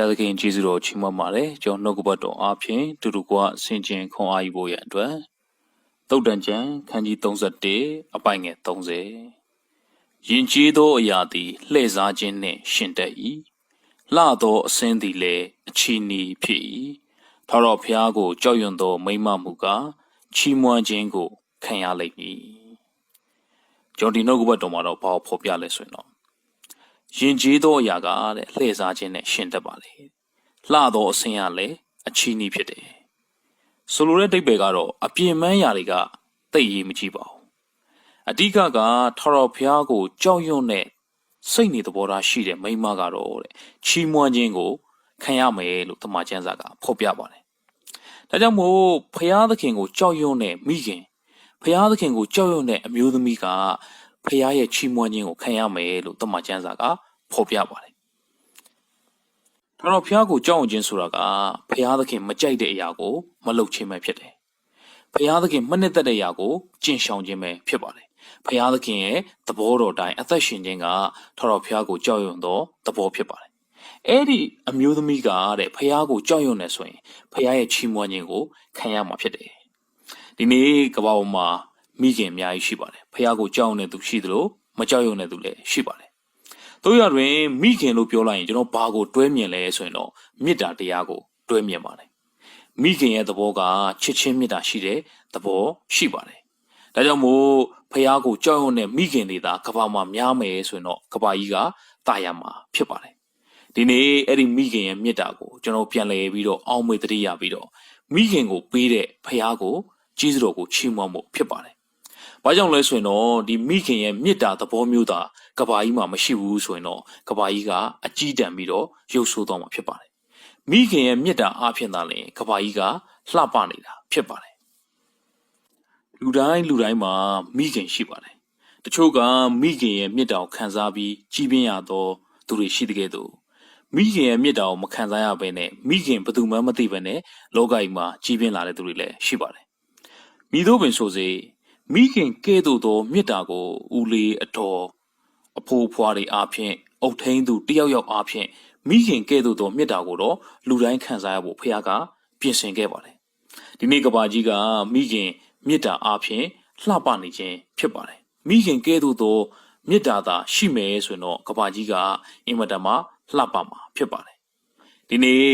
ရသခင်ကျေးဇူးတော်ချီးမွမ်းပါတယ်ကျွန်တော်နှုတ်ကပတ်တော်အားဖြင့်တူတူကဆင်ခြင်ခွန်အားယူဖို့ရန်အတွက်တုတ်တန်ကျန်ခန်းကြီး31အပိုင်ငယ်30ယင်ကျေးသောအရာသည်လှည့်စားခြင်းနှင့်ရှင်တတ်၏လှသောအစင်းသည်လည်းအချီနီဖြစ်၏ထာဝရဘုရားကိုကြောက်ရွံ့သောမိမ့်မမှုကချီးမွမ်းခြင်းကိုခံရလိမ့်မည်ကျွန်တော်ဒီနှုတ်ကပတ်တော်မှာတော့ဘာကိုဖော်ပြလဲဆိုရင်တော့ ယဉ်ကျေးသောအရာကတဲ့လှည့်စားခြင်းနဲ့ရှင်တတ်ပါလေလှသောအဆင်းရလည်းအချီးနှီးဖြစ်တယ်ဆိုလိုတဲ့တိတ်ပဲကတော့အပြင်းမန်းရာတွေကတိတ်ရေးမကြည့်ပါဘူးအဓိကကထရော်ဖျားကိုကြောက်ရွံ့တဲ့စိတ်နေသဘောထားရှိတဲ့မိန်းမကတော့တဲ့ချီးမွမ်းခြင်းကိုခံရမယ်လို့တမန်ကျမ်းစာကဖော်ပြပါတယ်ဒါကြောင့်မို့ဖျားသခင်ကိုကြောက်ရွံ့တဲ့မိခင်ဖျားသခင်ကိုကြောက်ရွံ့တဲ့အမျိုးသမီးက ဖျားရဲ့ချီးမွမ်းခြင်းကိုခံရမယ်လို့တမန်ကျမ်းစာကဖော်ပြပါတယ်။ဒါတော့ဖျားကိုကြောက်ရွံ့ခြင်းဆိုတာကဖျားသခင်မကြိုက်တဲ့အရာကိုမလုပ်ခြင်းပဲဖြစ်တယ်။ဖျားသခင်မနှစ်သက်တဲ့အရာကိုကျင့်ဆောင်ခြင်းပဲဖြစ်ပါတယ်။ဖျားသခင်ရဲ့သဘောတော်တိုင်းအသက်ရှင်ခြင်းကထတော်ဖျားကိုကြောက်ရွံ့သောသဘောဖြစ်ပါတယ်။အဲ့ဒီအမျိုးသမီးကတဲ့ဖျားကိုကြောက်ရွံ့နေဆိုရင်ဖျားရဲ့ချီးမွမ်းခြင်းကိုခံရမှာဖြစ်တယ်။ဒီနေ့ကမ္ဘာပေါ်မှာ မိခင်အများကြီးရှိပါတယ်။ဖျားကိုကြောက်ရွံ့တဲ့သူရှိသလိုမကြောက်ရွံ့တဲ့သူလည်းရှိပါတယ်။တို့ရတွင်မိခင်လို့ပြောလိုက်ရင်ကျွန်တော်ဘာကိုတွဲမြင်လဲဆိုရင်တော့မေတ္တာတရားကိုတွဲမြင်ပါတယ်။မိခင်ရဲ့သဘောကချစ်ချင်းမေတ္တာရှိတဲ့သဘောရှိပါတယ်။ဒါကြောင့်မို့ဖះကိုကြောက်ရွံ့တဲ့မိခင်တွေသာကဘာမှာများမယ်ဆိုရင်တော့ကဘာကြီးကတာယာမှာဖြစ်ပါတယ်။ဒီနေ့အဲ့ဒီမိခင်ရဲ့မေတ္တာကိုကျွန်တော်ပြန်လည်ပြီးတော့အောင်းမေတ္တရပြီးတော့မိခင်ကိုပေးတဲ့ဖះကိုကြီးစတော်ကိုချီးမွမ်းဖို့ဖြစ်ပါတယ်။ ဘာကြောင့်လဲဆိုရင်တော့ဒီမိခင်ရဲ့မေတ္တာသဘောမျိုးသာကဘာကြီးမှာမရှိဘူးဆိုရင်တော့ကဘာကြီးကအကြီးတန်းပြီးတော့ရုပ်ဆိုးသွားမှာဖြစ်ပါတယ်။မိခင်ရဲ့မေတ္တာအားဖြင့်သာလျှင်ကဘာကြီးကလှပနေတာဖြစ်ပါတယ်။လူတိုင်းလူတိုင်းမှာမိခင်ရှိပါတယ်။တချို့ကမိခင်ရဲ့မေတ္တာကိုခံစားပြီးကြီးပြင်းရသောသူတွေရှိတဲ့ကဲ့သို့မိခင်ရဲ့မေတ္တာကိုမခံစားရဘဲနဲ့မိခင်ဘယ်သူမှမသိဘဲနဲ့လောကကြီးမှာကြီးပြင်းလာတဲ့သူတွေလည်းရှိပါတယ်။မိတို့ပင်ဆိုစေ မိခင်ကဲ့သို့သောမေတ္တာကိုဦးလေးအတော်အဖိုးဖွားတွေအားဖြင့်အုတ်ထိန်သူတယောက်ယောက်အားဖြင့်မိခင်ကဲ့သို့သောမေတ္တာကိုတော့လူတိုင်းခံစားရဖို့ဖခင်ကပြင်ဆင်ခဲ့ပါတယ်။ဒီနေ့ကဘာကြီးကမိခင်မေတ္တာအားဖြင့်လှပနေခြင်းဖြစ်ပါတယ်။မိခင်ကဲ့သို့သောမေတ္တာသာရှိမယ်ဆိုရင်တော့ကဘာကြီးကအင်မတန်မှလှပမှာဖြစ်ပါတယ်။ဒီနေ့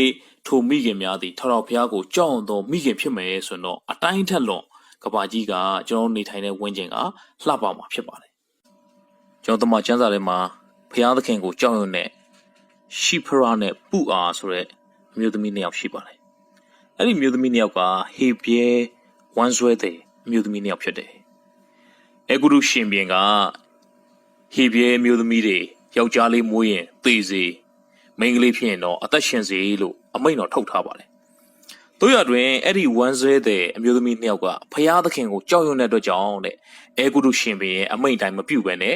ထိုမိခင်များသည်ထတော်ဘုရားကိုကြောက်ရွံ့သောမိခင်ဖြစ်မယ်ဆိုရင်တော့အတိုင်းထက်လွန် ကဘာကြီးကကျွန်တော်နေထိုင်တဲ့ဝင်းကျင်ကလှပမှာဖြစ်ပါတယ်။ကျွန်တော်တမန်ကျမ်းစာထဲမှာဘုရားသခင်ကိုကြောက်ရွံ့တဲ့ရှိဖရာနဲ့ပူအားဆိုတဲ့အမျိုးသမီးနှစ်ယောက်ရှိပါတယ်။အဲ့ဒီမျိုးသမီးနှစ်ယောက်ကဟေပြဲဝမ်းဆွဲတဲ့အမျိုးသမီးနှစ်ယောက်ဖြစ်တယ်။အေဂုရုရှင်ပြန်ကဟေပြဲမျိုးသမီးတွေယောက်ျားလေးမွေးရင်သေစေမိန်းကလေးဖြစ်ရင်တော့အသက်ရှင်စေလို့အမိန့်တော်ထုတ်ထားပါတယ်။ တို့ရတွင်အဲ့ဒီဝမ်းဆွဲတဲ့အမျိုးသမီးနှစ်ယောက်ကဖရာသခင်ကိုကြောက်ရွံ့တဲ့အတွက်ကြောင့်တဲ့အေဂုရုရှင်ပြန်ရဲ့အမိန့်တိုင်းမပြုတ်ပဲနဲ့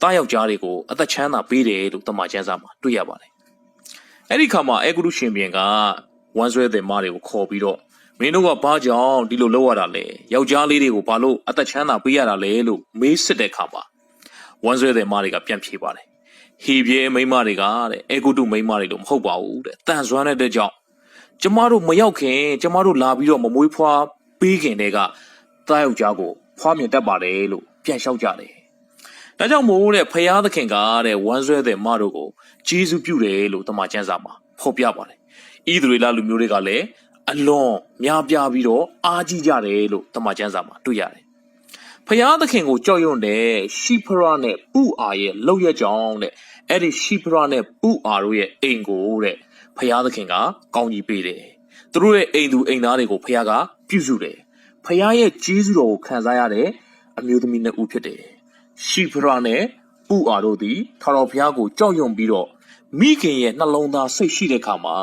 တားယောက်ျားတွေကိုအသက်ချမ်းသာပေးတယ်လို့တမန်ကျမ်းစာမှာတွေ့ရပါတယ်။အဲ့ဒီခါမှာအေဂုရုရှင်ပြန်ကဝမ်းဆွဲတဲ့မတွေကိုခေါ်ပြီးတော့မင်းတို့ကဘာကြောင့်ဒီလိုလုပ်ရတာလဲယောက်ျားလေးတွေကိုဘာလို့အသက်ချမ်းသာပေးရတာလဲလို့မေးစစ်တဲ့ခါမှာဝမ်းဆွဲတဲ့မတွေကပြန်ဖြေပါတယ်ဟီပြဲမိန်းမတွေကတဲ့အေဂုတုမိန်းမတွေလို့မဟုတ်ပါဘူးတဲ့တန်ဆွမ်းတဲ့တဲ့ကြောင့် ကျမတို့မရောက်ခင်ကျမတို့လာပြီးတော့မမွေးဖွားပေးခင်တည်းကတားယောက်ျားကိုဖွားမြင်တတ်ပါတယ်လို့ပြန်လျှောက်ကြတယ်ဒါကြောင့်မို့တဲ့ဖယားသခင်ကတဲ့ဝမ်းဆွဲတဲ့မတို့ကိုဂျေဇုပြုတယ်လို့တမန်ကျမ်းစာမှာဖော်ပြပါတယ်ဣသရေလလူမျိုးတွေကလည်းအလွန်များပြားပြီးတော့အားကြီးကြတယ်လို့တမန်ကျမ်းစာမှာတွေ့ရတယ်ဖယားသခင်ကိုကြောက်ရွံ့တဲ့ရှိဖရာနဲ့ပူအာရဲ့လောက်ရကြောင်းတဲ့အဲ့ဒီရှိဖရာနဲ့ပူအာတို့ရဲ့အိမ်ကိုတဲ့ ဖယားသခင်ကကောင်းကြီးပေးတယ်သူတို့ရဲ့အိမ်သူအိမ်သားတွေကိုဖယားကပြုစုတယ်ဖယားရဲ့ကျေးဇူးတော်ကိုခံစားရတဲ့အမျိုးသမီးနှစ်ဦးဖြစ်တယ်ရှိဖရာနဲ့ပူအာတို့သည်ထာတော်ဘုရားကိုကြောက်ရွံ့ပြီးတော့မိခင်ရဲ့နှလုံးသားစိတ်ရှိတဲ့ခါမှာ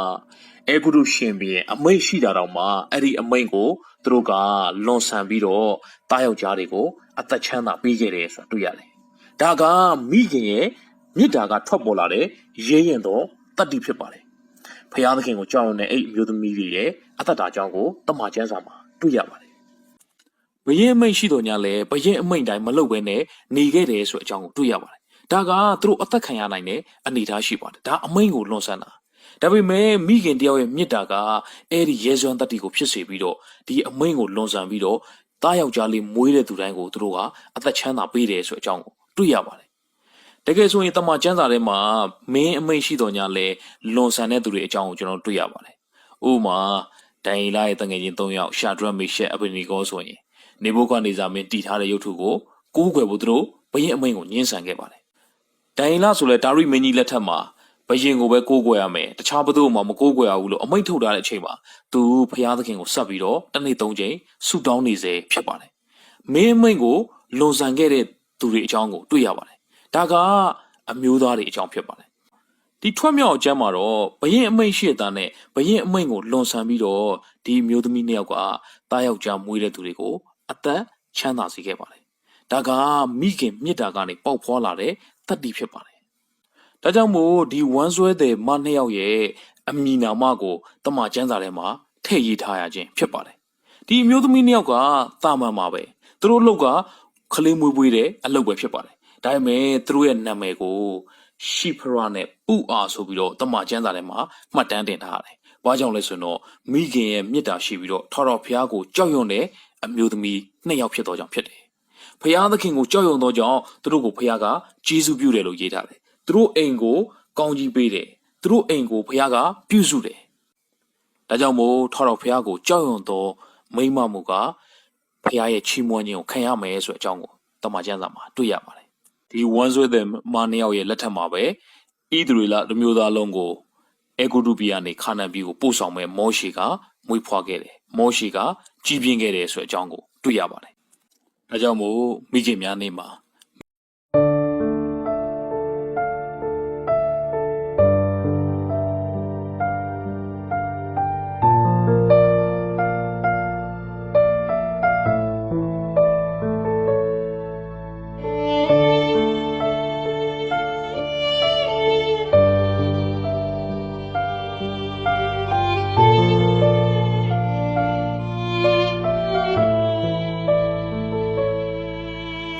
အေဂုရုရှင်ဘီရဲ့အမိတ်ရှိတာတော့မှအဲ့ဒီအမိတ်ကိုသူတို့ကလွန်ဆန်ပြီးတော့တားယောက်ျားတွေကိုအသက်ချမ်းသာပေးခဲ့တယ်ဆိုတာတွေ့ရတယ်။ဒါကမိခင်ရဲ့မြစ်တာကထွက်ပေါ်လာတဲ့ရဲရင်သောတတ္တိဖြစ်ပါတယ်။ ဖယားသခင်ကိုကြောက်ရွံ့တဲ့အဲ့အမျိုးသမီးတွေရဲ့အသက်တာကြောင့်ကိုတမန်ကျမ်းစာမှာတွေ့ရပါတယ်။ဘရင်အမိတ်ရှိတော်ညာလဲဘရင်အမိတ်တိုင်းမလုပ်ဘဲနဲ့နေခဲ့တယ်ဆိုတဲ့အကြောင်းကိုတွေ့ရပါတယ်။ဒါကသူတို့အသက်ခံရနိုင်တဲ့အနေအထားရှိပါတယ်။ဒါအမိန်ကိုလွန်ဆန်းတာဒါပေမဲ့မိခင်တယောက်ရဲ့မြစ်တာကအဲ့ဒီရဲစွမ်းတတ္တိကိုဖြစ်စေပြီးတော့ဒီအမိန်ကိုလွန်ဆန်ပြီးတော့တားယောက်ျားလေးမွေးတဲ့သူတိုင်းကိုသူတို့ကအသက်ချမ်းသာပေးတယ်ဆိုတဲ့အကြောင်းကိုတွေ့ရပါတယ် တကယ်ဆိုရင်တမန်ကျမ်းစာထဲမှာမင်းအမိန်ရှိတော်ညာလဲလွန်ဆန်တဲ့သူတွေအကြောင်းကိုကျွန်တော်တွေ့ရပါတယ်ဥပမာဒိုင်လာရဲ့တငယ်ချင်း၃ယောက်ရှာဒရက်မေရှက်အဘနီဂောဆိုရင်နေဘုခဒနေဇာမင်းတည်ထားတဲ့ရုပ်ထုကိုကိုးကွယ်ဖို့သူတို့ဘရင်အမိန်ကိုညှင်းဆန်ခဲ့ပါတယ်ဒိုင်လာဆိုလဲဒါရိမင်းကြီးလက်ထက်မှာဘယင်ကိုပဲကိုးကွယ်ရမယ်တခြားဘသူ့မှမကိုးကွယ်ရဘူးလို့အမိန့်ထုတ်ထားတဲ့အချိန်မှာသူဖျားသခင်ကိုဆက်ပြီးတော့တစ်နေ့သုံးချိန်ဆူတောင်းနေစေဖြစ်ပါတယ်မင်းအမိန့်ကိုလွန်ဆန်ခဲ့တဲ့သူတွေအကြောင်းကိုတွေ့ရပါတယ် ဒါကအမျိုးသားတွေအကြောင်းဖြစ်ပါတယ်ဒီထွက်မြောက်အကျမ်းမှာတော့ဘယင်အမိန့်ရှိတဲ့သားနဲ့ဘယင်အမိန့်ကိုလွန်ဆန်ပြီးတော့ဒီအမျိုးသမီးနှစ်ယောက်ကတားယောက်ျားမွေးတဲ့သူတွေကိုအသက်ချမ်းသာစေခဲ့ပါတယ်ဒါကမိခင်မြစ်တာကနေပေါက်ဖွာလာတဲ့တတ္တိဖြစ်ပါတယ်ဒါကြောင့်မို့ဒီဝမ်းဆွဲတဲ့မနှစ်ယောက်ရဲ့အမီနာမကိုတမန်ကျမ်းစာထဲမှာထည့်ရေးထားရခြင်းဖြစ်ပါတယ်။ဒီအမျိုးသမီးနှစ်ယောက်ကတာမန်ပါပဲ။သူတို့အလုပ်ကခလေးမွေးပွေးတဲ့အလုပ်ပဲဖြစ်ပါတယ်။ ဒါပေမဲ့သူတို့ရဲ့နာမည်ကိုရှီဖရာနဲ့ပူအာဆိုပြီးတော့တမန်ကျမ်းစာထဲမှာမှတ်တမ်းတင်ထားရတယ်။ဘာကြောင့်လဲဆိုတော့မိခင်ရဲ့မေတ္တာရှိပြီးတော့ထော်တော်ဖျားကိုကြောက်ရွံ့တဲ့အမျိုးသမီးနှစ်ယောက်ဖြစ်တော့ကြောင့်ဖြစ်တယ်။ဖျားသခင်ကိုကြောက်ရွံ့သောကြောင့်သူတို့ကိုဖျားကဂျေစုပြုတယ်လို့ရေးထားတယ်။သူတို့အိမ်ကိုကောင်းကြီးပေးတယ်။သူတို့အိမ်ကိုဖျားကပြုစုတယ်။ဒါကြောင့်မို့ထောက်တော်ဖျားကိုကြောက်ရွံ့သောမိမမှုကဖျားရဲ့ချီးမွမ်းခြင်းကိုခံရမယ်ဆိုတဲ့အကြောင်းကိုတမန်ကျမ်းစာမှာတွေ့ရပါတယ်။ ဒီဝမ်းဆွဲတဲ့မနှစ်ယောက်ရဲ့လက်ထက်မှာပဲဣသရေလလူမျိုးသားလုံးကိုအေဂုတုပြည်ကနေခါနန်ပြည်ကိုပို့ဆောင်မဲ့မောရှေကမွေးဖွားခဲ့တယ်။မောရှေကကြီးပြင်းခဲ့တယ်ဆိုတဲ့အကြောင်းကိုတွေ့ရပါတယ်။ဒါကြောင့်မို့မိခင်များနေ့မှာ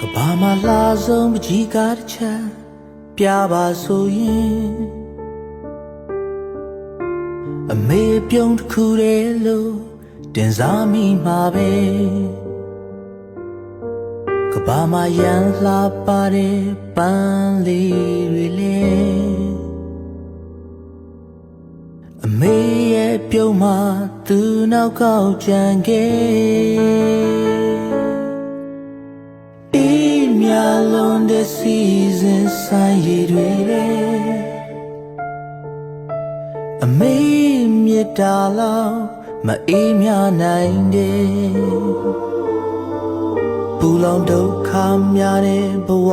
ကဘာမလာဆုံးပကြီးကားတစ်ချက်ပြပါဆိုရင်အမေပြုံးတစ်ခုတည်းလို့တင်စားမိမှာပဲကဘာမရန်လှပါတဲ့ပန်းလေးတွေလေအမေရဲ့ပြုံးမှာသူနောက်ကောက်ကြံခဲ့အေးမြ လုံးတဲ့ season ဆိုင်ရည်တွေအမေမြတ်တာလောက်မအေးမြနိုင်တဲ့ပူလောင်ဒုက္ခများတဲ့ဘဝ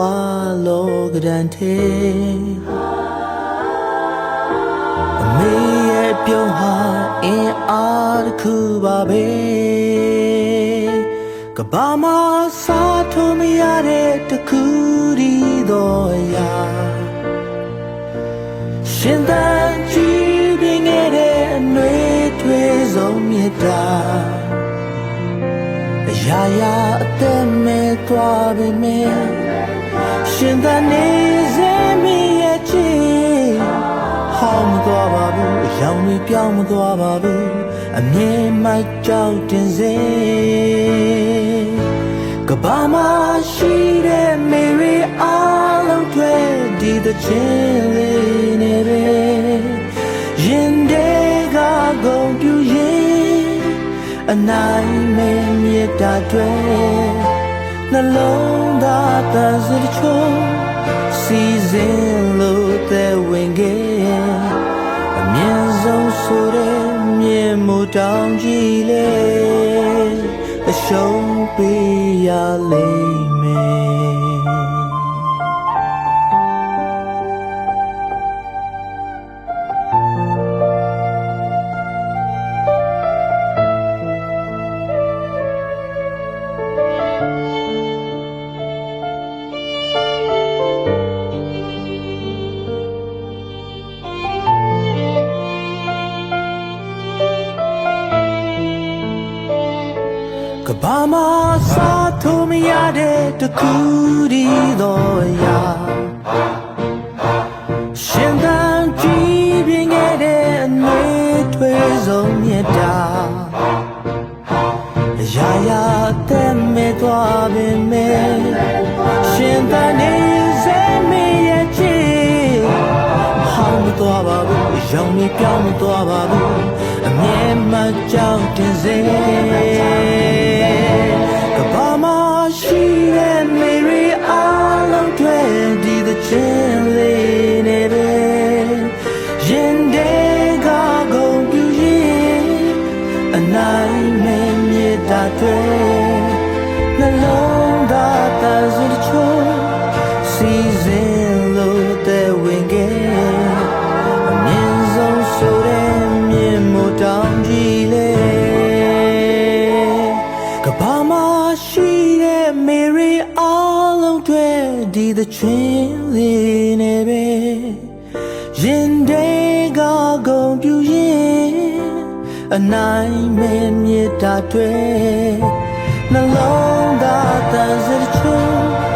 လောကဒဏ်ထဲအမေရဲ့ပြုံးဟာအင်းအားတစ်ခုပါပဲ ကဘာမစားထုံးမရတဲ့တခုဒီတော့ရာရှင်သန်ကြည့်ပြင်းခဲ့တဲ့အနှွေးထွေးဆုံးမြတ်တာအရာရာအသက်မဲ့သွားပြီမဲ့ရှင်သန်နေစေမီရဲ့ချီဟောင်းမသွားပါဘူးအယောင်တွေပြောင်းမသွားပါဘူးအမြဲမှကြောက်တင်စေက ဘာမရှိတဲ့မေရီအားလုံးတွေဒီ the chin လေးနေပဲရင်တွေကဂုံပြူရင်အနိုင်မဲ့မြေတာတွေနှလုံးသားတန်စတဲ့ချုံစီစဉ်လို့တဲ့ဝင်ခဲ့အမြင်ဆုံးဆိုတဲ့မြင်မှုတောင်ကြ ဘာမစားထုံးမရတဲ့တခုဒီတော့ရာရှင်သန်ကြည့်ပြင်းခဲ့တဲ့ဆုံးမြတ်တာရာရာတဲ့မဲ့သွားပင်မဲ့ရှင်တန်နေစေမရဲ့ချီဟောင်းမသွားပါဘူးရောင်နေပြောင်းမသွားပါဘူးအမြဲမှကြောက်တင်စေ င်းလေးနဲ့ပဲရင်တွေကကုန်ပြူရင်အနိုင်မဲ့မြေတာတွေနှလုံးသားတန်စတဲ့ချိုးစီစ